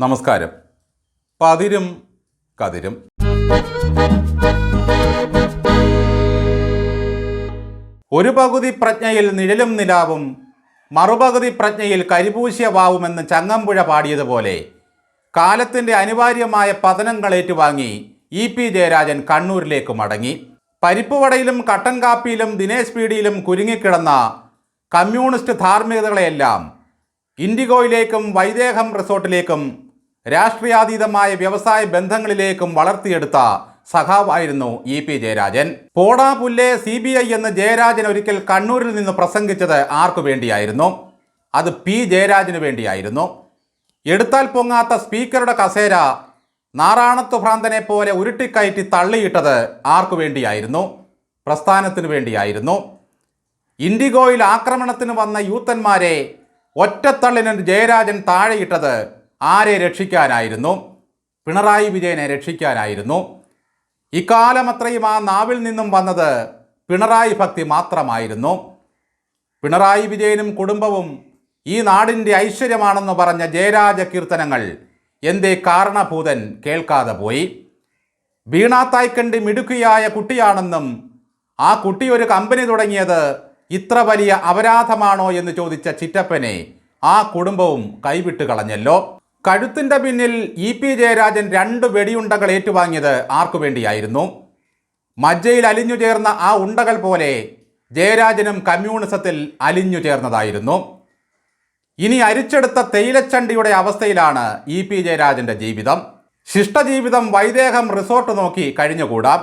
നമസ്കാരം. പതിരും കതിരും. ഒരു പകുതി പ്രജ്ഞയിൽ നിഴലും നിലാവും മറുപകുതി പ്രജ്ഞയിൽ കരിപൂശിയ വാവുമെന്ന് ചങ്ങമ്പുഴ പാടിയതുപോലെ കാലത്തിന്റെ അനിവാര്യമായ പതനങ്ങൾ ഏറ്റുവാങ്ങി ഇ പി ജയരാജൻ കണ്ണൂരിലേക്ക് മടങ്ങി. പരിപ്പുവടയിലും കട്ടൻ കാപ്പിയിലും ദിനേശ് പീഡിയിലും കുരുങ്ങിക്കിടന്ന കമ്മ്യൂണിസ്റ്റ് ധാർമ്മികതകളെയെല്ലാം ഇൻഡിഗോയിലേക്കും വൈദേഹം റിസോർട്ടിലേക്കും രാഷ്ട്രീയാതീതമായ വ്യവസായ ബന്ധങ്ങളിലേക്കും വളർത്തിയെടുത്ത സഖാവായിരുന്നു ഇ പി ജയരാജൻ. പോടാപുല്ലെ സി ബി ഐ എന്ന് ജയരാജൻ ഒരിക്കൽ കണ്ണൂരിൽ നിന്ന് പ്രസംഗിച്ചത് ആർക്കു വേണ്ടിയായിരുന്നു? അത് പി ജയരാജന് വേണ്ടിയായിരുന്നു. എടുത്താൽ പൊങ്ങാത്ത സ്പീക്കറുടെ കസേര നാറാണത്തു ഭ്രാന്തനെ പോലെ ഉരുട്ടിക്കയറ്റി തള്ളിയിട്ടത് ആർക്കു വേണ്ടിയായിരുന്നു? പ്രസ്ഥാനത്തിനു വേണ്ടിയായിരുന്നു. ഇൻഡിഗോയിൽ ആക്രമണത്തിന് വന്ന യൂത്തന്മാരെ ഒറ്റത്തള്ളിന് ജയരാജൻ താഴെയിട്ടത് ആരെ രക്ഷിക്കാനായിരുന്നു? പിണറായി വിജയനെ രക്ഷിക്കാനായിരുന്നു. ഇക്കാലമത്രയും ആ നാവിൽ നിന്നും വന്നത് പിണറായി ഭക്തി മാത്രമായിരുന്നു. പിണറായി വിജയനും കുടുംബവും ഈ നാടിന്റെ ഐശ്വര്യമാണെന്ന് പറഞ്ഞ ജയരാജ കീർത്തനങ്ങൾ എന്തേ കാരണഭൂതൻ കേൾക്കാതെ പോയി. വീണാത്തായ്ക്കണ്ടി മിടുക്കിയായ കുട്ടിയാണെന്നും ആ കുട്ടി ഒരു കമ്പനി തുടങ്ങിയത് ഇത്ര വലിയ അപരാധമാണോ എന്ന് ചോദിച്ച ചിറ്റപ്പനെ ആ കുടുംബവും കൈവിട്ട് കളഞ്ഞല്ലോ. കഴുത്തിന്റെ പിന്നിൽ ഇ പി ജയരാജൻ രണ്ട് വെടിയുണ്ടകൾ ഏറ്റുവാങ്ങിയത് ആർക്കു വേണ്ടിയായിരുന്നു? മജ്ജയിൽ അലിഞ്ഞു ചേർന്ന ആ ഉണ്ടകൾ പോലെ ജയരാജനും കമ്മ്യൂണിസത്തിൽ അലിഞ്ഞു ചേർന്നതായിരുന്നു. ഇനി അരിച്ചെടുത്ത തേയിലച്ചണ്ടിയുടെ അവസ്ഥയിലാണ് ഇ പി ജയരാജന്റെ ജീവിതം. ശിഷ്ടജീവിതം വൈദേഹം റിസോർട്ട് നോക്കി കഴിഞ്ഞുകൂടാം.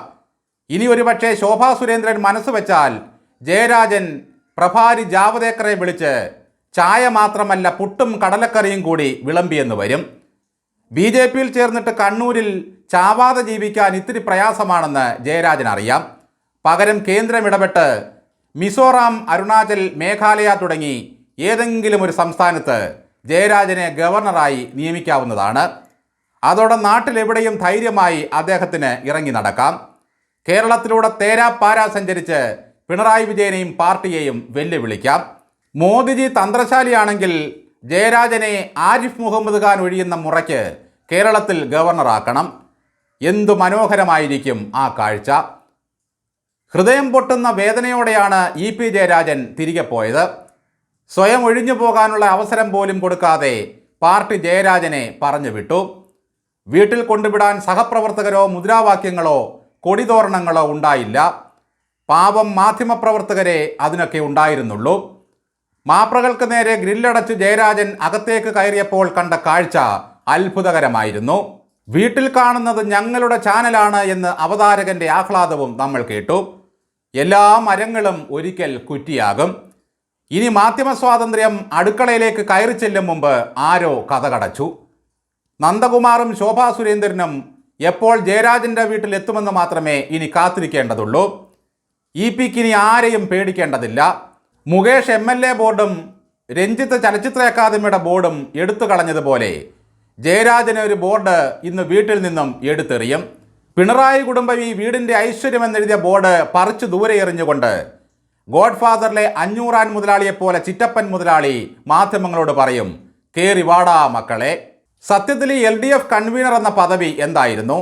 ഇനി ഒരുപക്ഷെ ശോഭാ സുരേന്ദ്രൻ മനസ്സ് വെച്ചാൽ ജയരാജൻ പ്രഭാരി ജാവദേക്കറെ വിളിച്ച് ചായ മാത്രമല്ല പുട്ടും കടലക്കറിയും കൂടി വിളമ്പിയെന്ന് വരും. ബി ജെ പിയിൽ ചേർന്നിട്ട് കണ്ണൂരിൽ ചാവാതെ ജീവിക്കാൻ ഇത്തിരി പ്രയാസമാണെന്ന് ജയരാജൻ അറിയാം പകരം കേന്ദ്രം ഇടപെട്ട് മിസോറാം അരുണാചൽ മേഘാലയ തുടങ്ങി ഏതെങ്കിലും ഒരു സംസ്ഥാനത്ത് ജയരാജനെ ഗവർണറായി നിയമിക്കാവുന്നതാണ്. അതോടെ നാട്ടിലെവിടെയും ധൈര്യമായി അദ്ദേഹത്തിന് ഇറങ്ങി നടക്കാം. കേരളത്തിലൂടെ തേരാപ്പാര സഞ്ചരിച്ച് പിണറായി വിജയനെയും പാർട്ടിയെയും വെല്ലുവിളിക്കാം. മോദിജി തന്ത്രശാലിയാണെങ്കിൽ ജയരാജനെ ആരിഫ് മുഹമ്മദ് ഖാൻ ഒഴിയുന്ന മുറയ്ക്ക് കേരളത്തിൽ ഗവർണറാക്കണം. എന്തു മനോഹരമായിരിക്കും ആ കാഴ്ച. ഹൃദയം പൊട്ടുന്ന വേദനയോടെയാണ് ഇ പി ജയരാജൻ തിരികെ പോയത്. സ്വയം ഒഴിഞ്ഞു പോകാനുള്ള അവസരം പോലും കൊടുക്കാതെ പാർട്ടി ജയരാജനെ പറഞ്ഞു വിട്ടു വീട്ടിൽ കൊണ്ടുവിടാൻ സഹപ്രവർത്തകരോ മുദ്രാവാക്യങ്ങളോ കൊടിതോരണങ്ങളോ ഉണ്ടായില്ല. പാപം മാധ്യമപ്രവർത്തകരെ അതിനൊക്കെ ഉണ്ടായിരുന്നുള്ളൂ. മാപ്രകൾക്ക് നേരെ ഗ്രില്ലടച്ച് ജയരാജൻ അകത്തേക്ക് കയറിയപ്പോൾ കണ്ട കാഴ്ച അത്ഭുതകരമായിരുന്നു. വീട്ടിൽ കാണുന്നത് ഞങ്ങളുടെ ചാനലാണ് എന്ന് അവതാരകന്റെ ആഹ്ലാദവും നമ്മൾ കേട്ടു. എല്ലാ മരങ്ങളും ഒരിക്കൽ കുറ്റിയാകും. ഇനി മാധ്യമ സ്വാതന്ത്ര്യം അടുക്കളയിലേക്ക് കയറി ചെല്ലും മുമ്പ് ആരോ കഥ കടച്ചു നന്ദകുമാറും ശോഭാ സുരേന്ദ്രനും എപ്പോൾ ജയരാജന്റെ വീട്ടിൽ എത്തുമെന്ന് മാത്രമേ ഇനി കാത്തിരിക്കേണ്ടതുള്ളൂ. ഇ പിക്ക് ഇനി ആരെയും പേടിക്കേണ്ടതില്ല. മുകേഷ് എം എൽ എ ബോർഡും രഞ്ജിത്ത് ചലച്ചിത്ര അക്കാദമിയുടെ ബോർഡും എടുത്തു കളഞ്ഞതുപോലെ ജയരാജന് ഒരു ബോർഡ് ഇന്ന് വീട്ടിൽ നിന്നും എടുത്തെറിയും. പിണറായി കുടുംബം ഈ വീടിന്റെ ഐശ്വര്യം എന്നെഴുതിയ ബോർഡ് പറിച്ചു ദൂരെ എറിഞ്ഞുകൊണ്ട് ഗോഡ്ഫാദറിലെ അഞ്ഞൂറാൻ മുതലാളിയെപ്പോലെ ചിറ്റപ്പൻ മുതലാളി മാധ്യമങ്ങളോട് പറയും കേറി വാടാ മക്കളെ. സത്യത്തിൽ എൽ ഡി എഫ് കൺവീനർ എന്ന പദവി എന്തായിരുന്നു?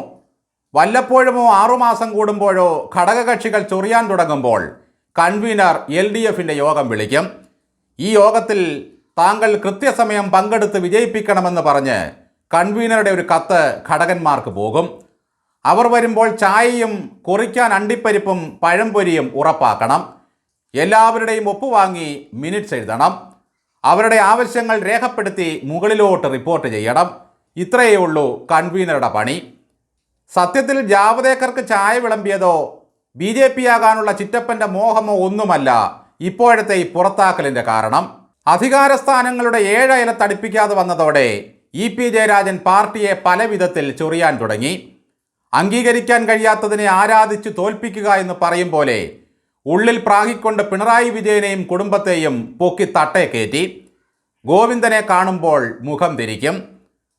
വല്ലപ്പോഴുമോ ആറുമാസം കൂടുമ്പോഴോ ഘടകകക്ഷികൾ ചൊറിയാൻ തുടങ്ങുമ്പോൾ കൺവീനർ എൽ ഡി എഫിന്റെ യോഗം വിളിക്കും. ഈ യോഗത്തിൽ താങ്കൾ കൃത്യസമയം പങ്കെടുത്ത് വിജയിപ്പിക്കണമെന്ന് പറഞ്ഞ് കൺവീനറുടെ ഒരു കത്ത് ഘടകന്മാർക്ക് പോകും. അവർ വരുമ്പോൾ ചായയും കുറിക്കാൻ അണ്ടിപ്പരിപ്പും പഴംപൊരിയും ഉറപ്പാക്കണം. എല്ലാവരുടെയും ഒപ്പുവാങ്ങി മിനിറ്റ്സ് എഴുതണം. അവരുടെ ആവശ്യങ്ങൾ രേഖപ്പെടുത്തി മുകളിലോട്ട് റിപ്പോർട്ട് ചെയ്യണം. ഇത്രയേ ഉള്ളൂ കൺവീനറുടെ പണി. സത്യത്തിൽ ജാവദേക്കർക്ക് ചായ വിളമ്പിയതോ ബി ജെ പി ആകാനുള്ള ചിറ്റപ്പന്റെ മോഹമോ ഒന്നുമല്ല ഇപ്പോഴത്തെ ഈ പുറത്താക്കലിന്റെ കാരണം. അധികാര സ്ഥാനങ്ങളുടെ തടിപ്പിക്കാതെ വന്നതോടെ ഇ പി ജയരാജൻ പാർട്ടിയെ പല വിധത്തിൽ ചൊറിയാൻ തുടങ്ങി. അംഗീകരിക്കാൻ കഴിയാത്തതിനെ ആരാധിച്ച് തോൽപ്പിക്കുക എന്ന് പറയും പോലെ ഉള്ളിൽ പ്രാഹിക്കൊണ്ട് പിണറായി വിജയനെയും കുടുംബത്തെയും പൊക്കി തട്ടേ കയറ്റി. ഗോവിന്ദനെ കാണുമ്പോൾ മുഖം തിരിക്കും.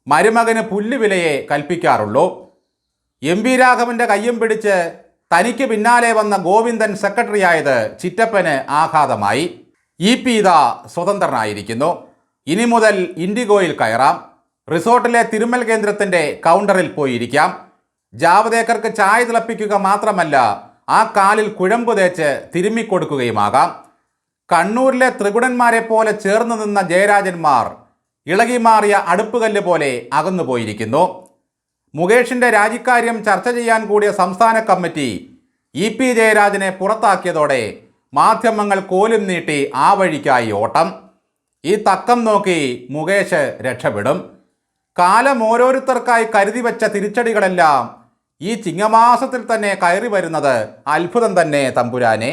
മരുമകന് പുല്ലുവിലയെ കൽപ്പിക്കാറുള്ളൂ. എം വി രാഘവന്റെ കയ്യും പിടിച്ച് തനിക്ക് പിന്നാലെ വന്ന ഗോവിന്ദൻ സെക്രട്ടറിയായത് ചിറ്റപ്പന് ആഘാതമായി. ഇ പി ഇത സ്വതന്ത്രനായിരിക്കുന്നു. ഇനി മുതൽ ഇൻഡിഗോയിൽ കയറാം. റിസോർട്ടിലെ തിരുമൽ കേന്ദ്രത്തിന്റെ കൗണ്ടറിൽ പോയിരിക്കാം. ജാവദേക്കർക്ക് ചായ തിളപ്പിക്കുക മാത്രമല്ല ആ കാലിൽ കുഴമ്പ് തേച്ച് തിരുമ്മിക്കൊടുക്കുകയുമാകാം. കണ്ണൂരിലെ ത്രികുടന്മാരെ പോലെ ചേർന്ന് നിന്ന ജയരാജന്മാർ ഇളകിമാറിയ അടുപ്പുകല്ല് പോലെ അകന്നു പോയിരിക്കുന്നു മുകേഷിന്റെ രാജിക്കാര്യം ചർച്ച ചെയ്യാൻ കൂടിയ സംസ്ഥാന കമ്മിറ്റി ഇ പി ജയരാജനെ പുറത്താക്കിയതോടെ മാധ്യമങ്ങൾ കോലും നീട്ടി ആ വഴിക്കായി ഓട്ടം. ഈ തക്കം നോക്കി മുകേഷ് രക്ഷപ്പെടും. കാലം ഓരോരുത്തർക്കായി കരുതി വെച്ച തിരിച്ചടികളെല്ലാം ഈ ചിങ്ങമാസത്തിൽ തന്നെ കയറി വരുന്നത് അത്ഭുതം തന്നെ തമ്പുരാനെ.